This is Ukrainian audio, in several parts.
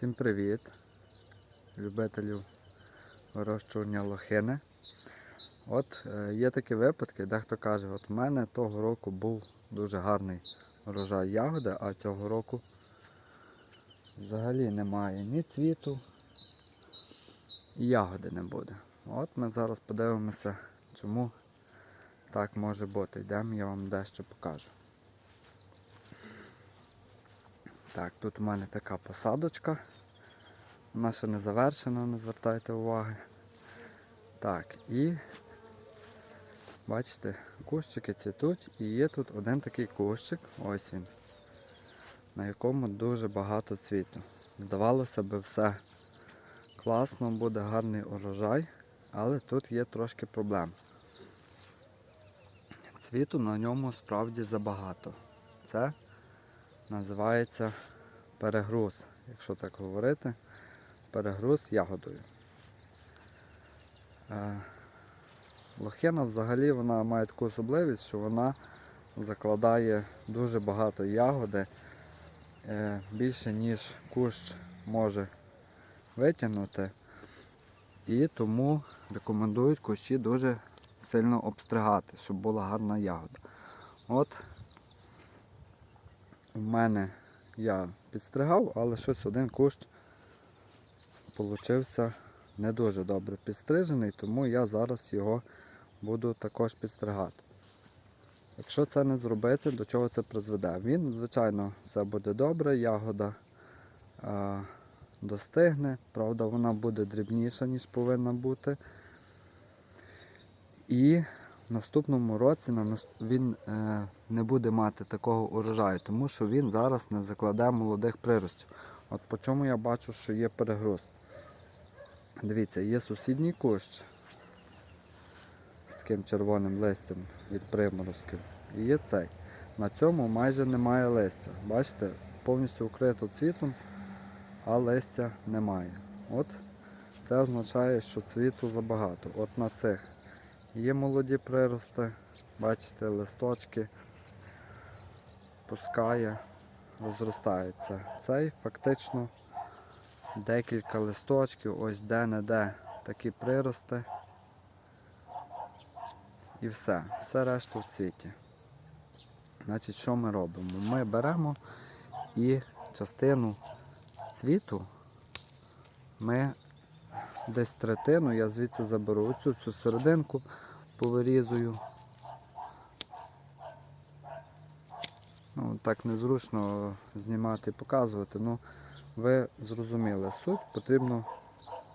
Всім привіт, любителів вирощування лохини. От е, є такі випадки, дехто каже, от в мене того року був дуже гарний урожай ягоди, а цього року взагалі немає ні цвіту, і ягоди не буде. От ми зараз подивимося, чому так може бути. Йдемо, я вам дещо покажу. Так, тут у мене така посадочка. Вона ще не завершена, не звертайте уваги. Так, і бачите, кущики цвітуть і є тут один такий кущик, ось він, на якому дуже багато цвіту. Здавалося би, все класно, буде гарний урожай, але тут є трошки проблем. Цвіту на ньому справді забагато. Це називається перегруз, якщо так говорити, перегруз ягодою. Е, Лохина взагалі вона має таку особливість, що вона закладає дуже багато ягоди, е, більше ніж кущ може витягнути. І тому рекомендують кущі дуже сильно обстригати, щоб була гарна ягода. От у мене я підстригав, але щось один кущ получився не дуже добре підстрижений, тому я зараз його буду також підстригати. Якщо це не зробити, до чого це призведе? Він, звичайно, все буде добре, ягода а, достигне, правда, вона буде дрібніша, ніж повинна бути. І наступному році він е, не буде мати такого урожаю, тому що він зараз не закладе молодих приростів. От по чому я бачу, що є перегруз. Дивіться, є сусідній кущ з таким червоним листям від приморозків. І є цей. На цьому майже немає листя. Бачите, повністю вкрито цвітом, а листя немає. От це означає, що цвіту забагато. От на цих Є молоді прирости, бачите, листочки пускає, розростається. Цей фактично декілька листочків, ось де-не-де такі прирости. І все, все решта в цвіті. Значить, що ми робимо? Ми беремо і частину цвіту ми десь третину, я звідси заберу оцю цю серединку, повирізую. Ну, так незручно знімати і показувати, ну ви зрозуміли суть, потрібно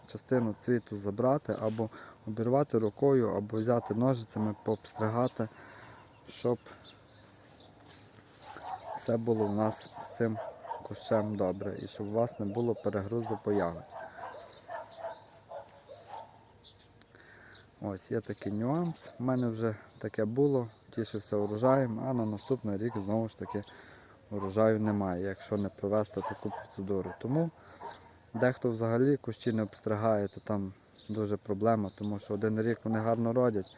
частину цвіту забрати або обірвати рукою, або взяти ножицями, пообстригати, щоб все було у нас з цим кущем добре і щоб у вас не було перегрузу по ягоді. Ось є такий нюанс. У мене вже таке було, тішився урожаєм, а на наступний рік знову ж таки урожаю немає, якщо не провести таку процедуру. Тому дехто взагалі кущі не обстригає, то там дуже проблема, тому що один рік вони гарно родять,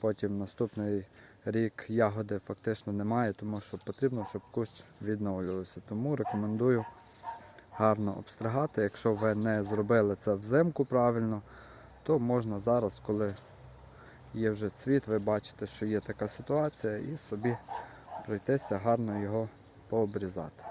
потім наступний рік ягоди фактично немає, тому що потрібно, щоб кущ відновлювався. Тому рекомендую гарно обстригати. Якщо ви не зробили це взимку правильно, то можна зараз, коли є вже цвіт, ви бачите, що є така ситуація, і собі пройтися гарно його пообрізати.